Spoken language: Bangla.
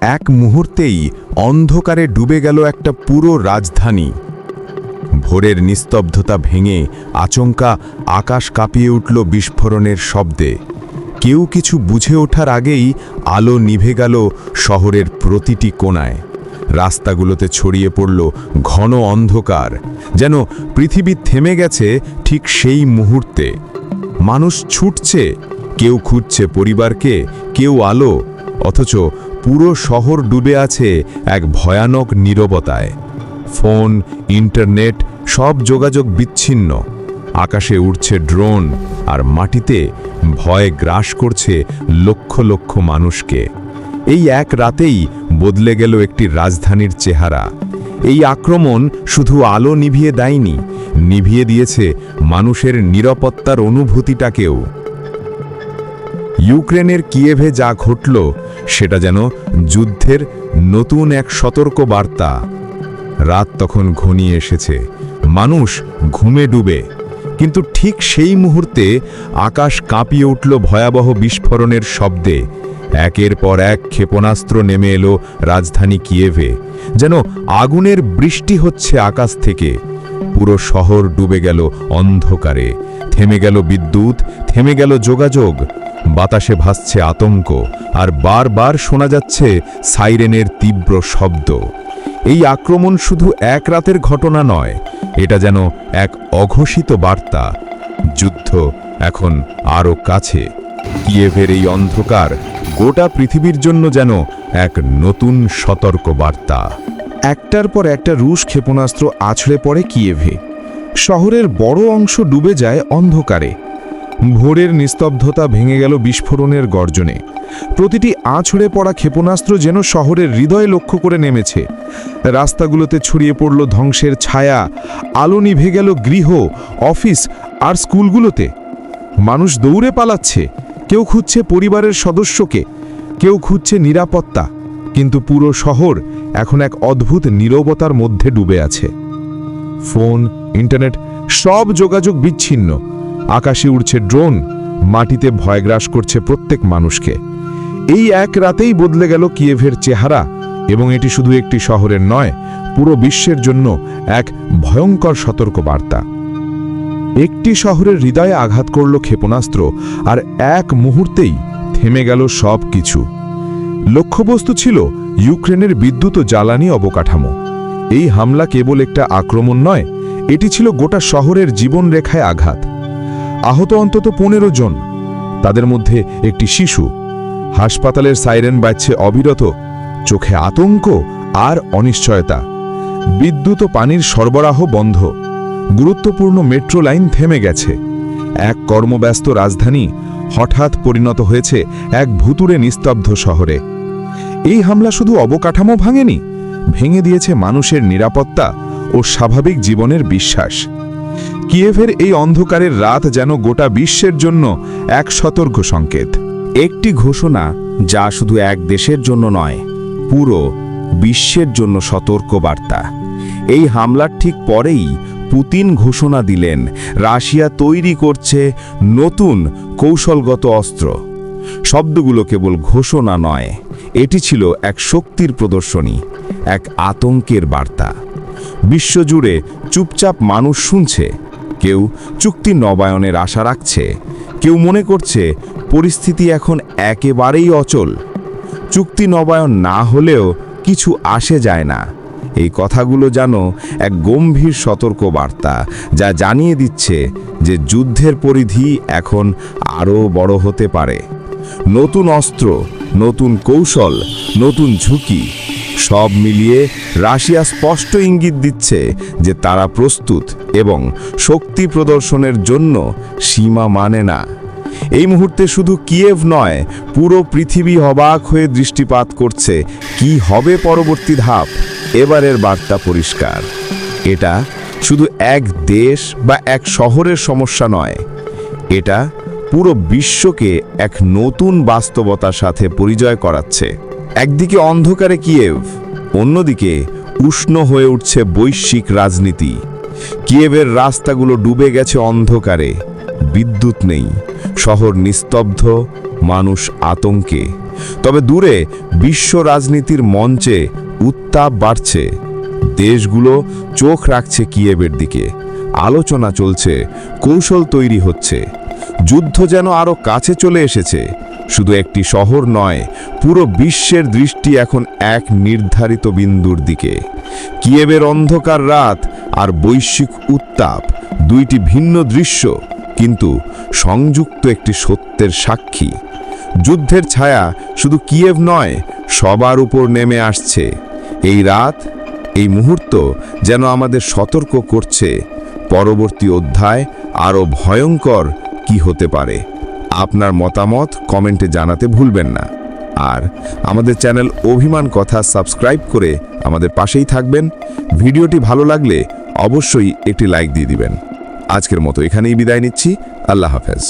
এক মুহূর্তেই অন্ধকারে ডুবে গেল একটা পুরো রাজধানী। ভোরের নিস্তব্ধতা ভেঙে আচমকা আকাশ কাঁপিয়ে উঠল বিস্ফোরণের শব্দে। কেউ কিছু বুঝে ওঠার আগেই আলো নিভে গেল শহরের প্রতিটি কোণায়। রাস্তাগুলোতে ছড়িয়ে পড়ল ঘন অন্ধকার, যেন পৃথিবী থেমে গেছে ঠিক সেই মুহূর্তে। মানুষ ছুটছে, কেউ খুঁজছে পরিবারকে, কেউ আলো, অথচ পুরো শহর ডুবে আছে এক ভয়ানক নীরবতায়। ফোন, ইন্টারনেট, সব যোগাযোগ বিচ্ছিন্ন। আকাশে উঠছে ড্রোন আর মাটিতে ভয় গ্রাস করছে লক্ষ লক্ষ মানুষকে। এই এক রাতেই বদলে গেল একটি রাজধানীর চেহারা। এই আক্রমণ শুধু আলো নিভিয়ে দেয়নি, নিভিয়ে দিয়েছে মানুষের নিরাপত্তার অনুভূতিটাকেও। ইউক্রেনের কিয়েভে যা ঘটল সেটা যেন যুদ্ধের নতুন এক সতর্ক বার্তা। রাত তখন ঘনিয়ে এসেছে। মানুষ ঘুমে ডুবে। কিন্তু ঠিক সেই মুহূর্তে আকাশ কাঁপিয়ে উঠল ভয়াবহ বিস্ফোরণের শব্দে। একের পর এক ক্ষেপণাস্ত্র নেমে এলো রাজধানী কিয়েভে। যেন আগুনের বৃষ্টি হচ্ছে আকাশ থেকে। পুরো শহর ডুবে গেল অন্ধকারে। থেমে গেল বিদ্যুৎ, থেমে গেল যোগাযোগ। বাতাসে ভাসছে আতঙ্ক, আর বারবার শোনা যাচ্ছে সাইরেনের তীব্র শব্দ। এই আক্রমণ শুধু এক রাতের ঘটনা নয়, এটা যেন এক অঘোষিত বার্তা। যুদ্ধ এখন আরও কাছে। কিয়েভের এই অন্ধকার গোটা পৃথিবীর জন্য যেন এক নতুন সতর্ক বার্তা। একটার পর একটা রুশ ক্ষেপণাস্ত্র আছড়ে পড়ে কিয়েভে। শহরের বড় অংশ ডুবে যায় অন্ধকারে। ভোরের নিস্তব্ধতা ভেঙে গেল বিস্ফোরণের গর্জনে। প্রতিটি আছড়ে পড়া ক্ষেপণাস্ত্র যেন শহরের হৃদয় লক্ষ্য করে নেমেছে। রাস্তাগুলোতে ছড়িয়ে পড়ল ধ্বংসের ছায়া, আলো নিভে গেল গৃহ, অফিস আর স্কুলগুলোতে। মানুষ দৌড়ে পালাচ্ছে, কেউ খুঁজছে পরিবারের সদস্যকে, কেউ খুঁজছে নিরাপত্তা, কিন্তু পুরো শহর এখন এক অদ্ভুত নীরবতার মধ্যে ডুবে আছে। ফোন, ইন্টারনেট, সব যোগাযোগ বিচ্ছিন্ন। আকাশে উড়ছে ড্রোন, মাটিতে ভয়গ্রাস করছে প্রত্যেক মানুষকে। এই এক রাতেই বদলে গেল কিয়েভের চেহারা এবং এটি শুধু একটি শহরের নয়, পুরো বিশ্বের জন্য এক ভয়ঙ্কর সতর্কবার্তা। একটি শহরের হৃদয়ে আঘাত করল ক্ষেপণাস্ত্র আর এক মুহূর্তেই থেমে গেল সব কিছু লক্ষ্যবস্তু ছিল ইউক্রেনের বিদ্যুৎ ও জ্বালানি অবকাঠামো। এই হামলা কেবল একটা আক্রমণ নয়, এটি ছিল গোটা শহরের জীবনরেখায় আঘাত। আহত অন্তত পনেরো জন। তাদের মধ্যে একটি শিশু। হাসপাতালের সাইরেন বাজছে অবিরত। চোখে আতঙ্ক আর অনিশ্চয়তা। বিদ্যুৎ ও পানির সরবরাহ বন্ধ। গুরুত্বপূর্ণ মেট্রো লাইন থেমে গেছে। এক কর্মব্যস্ত রাজধানী হঠাৎ পরিণত হয়েছে এক ভুতুরে নিস্তব্ধ শহরে। এই হামলা শুধু অবকাঠামো ভাঙেনি, ভেঙে দিয়েছে মানুষের নিরাপত্তা ও স্বাভাবিক জীবনের বিশ্বাস। কিয়েভের এই অন্ধকারের রাত যেন গোটা বিশ্বের জন্য এক সতর্ক সংকেত। একটি ঘোষণা যা শুধু এক দেশের জন্য নয়, পুরো বিশ্বের জন্য সতর্ক বার্তা। এই হামলার ঠিক পরেই পুতিন ঘোষণা দিলেন, রাশিয়া তৈরি করছে নতুন কৌশলগত অস্ত্র। শব্দগুলো কেবল ঘোষণা নয়, এটি ছিল এক শক্তির প্রদর্শনী, এক আতঙ্কের বার্তা। বিশ্বজুড়ে চুপচাপ মানুষ শুনছে। কেউ চুক্তি নবায়নের আশা রাখছে। কেউ মনে করছে পরিস্থিতি এখন একেবারেই অচল। চুক্তি নবায়ন না হলেও কিছু আসে যায় না। এই কথাগুলো যেন এক গম্ভীর সতর্ক বার্তা যা জানিয়ে দিচ্ছে যে যুদ্ধের পরিধি এখন আরও বড় হতে পারে। নতুন অস্ত্র, নতুন কৌশল, নতুন ঝুঁকি সব মিলিয়ে রাশিয়া স্পষ্ট ইঙ্গিত দিচ্ছে যে তারা প্রস্তুত এবং শক্তি প্রদর্শনের জন্য সীমা মানে না। এই মুহূর্তে শুধু কিয়েভ নয়, পুরো পৃথিবী অবাক হয়ে দৃষ্টিপাত করছে কি হবে পরবর্তী ধাপ, এবারের বার্তা পরিষ্কার। এটা শুধু এক দেশ বা এক শহরের সমস্যা নয়, এটা পুরো বিশ্বকে এক নতুন বাস্তবতার সাথে পরিচয় করাচ্ছে। একদিকে অন্ধকারে কিয়েভ, অন্যদিকে উষ্ণ হয়ে উঠছে বৈশ্বিক রাজনীতি। কিয়েভের রাস্তাগুলো ডুবে গেছে অন্ধকারে, বিদ্যুৎ নেই, শহর নিস্তব্ধ, মানুষ আতঙ্কে। তবে দূরে বিশ্ব রাজনীতির মঞ্চে উত্তাপ বাড়ছে, দেশগুলো চোখ রাখছে কিয়েবের দিকে, আলোচনা চলছে, কৌশল তৈরি হচ্ছে, যুদ্ধ যেন আরও কাছে চলে এসেছে। শুধু একটি শহর নয়, পুরো বিশ্বের দৃষ্টি এখন এক নির্ধারিত বিন্দুর দিকে। কিয়েবের অন্ধকার রাত আর বৈশ্বিক উত্তাপ দুইটি ভিন্ন দৃশ্য, কিন্তু সংযুক্ত একটি সত্যের সাক্ষী। যুদ্ধের ছায়া শুধু কিয়েভ নয়, সবার উপর নেমে আসছে। এই রাত, এই মুহূর্ত যেন আমাদের সতর্ক করছে। পরবর্তী অধ্যায় আরও ভয়ঙ্কর কি হতে পারে? আপনার মতামত কমেন্টে জানাতে ভুলবেন না। আর আমাদের চ্যানেল অভিমান কথা সাবস্ক্রাইব করে আমাদের পাশেই থাকবেন। ভিডিওটি ভালো লাগলে অবশ্যই একটি লাইক দিয়ে দিবেন। আজকের মতো এখানেই বিদায় নিচ্ছি। আল্লাহ হাফেজ।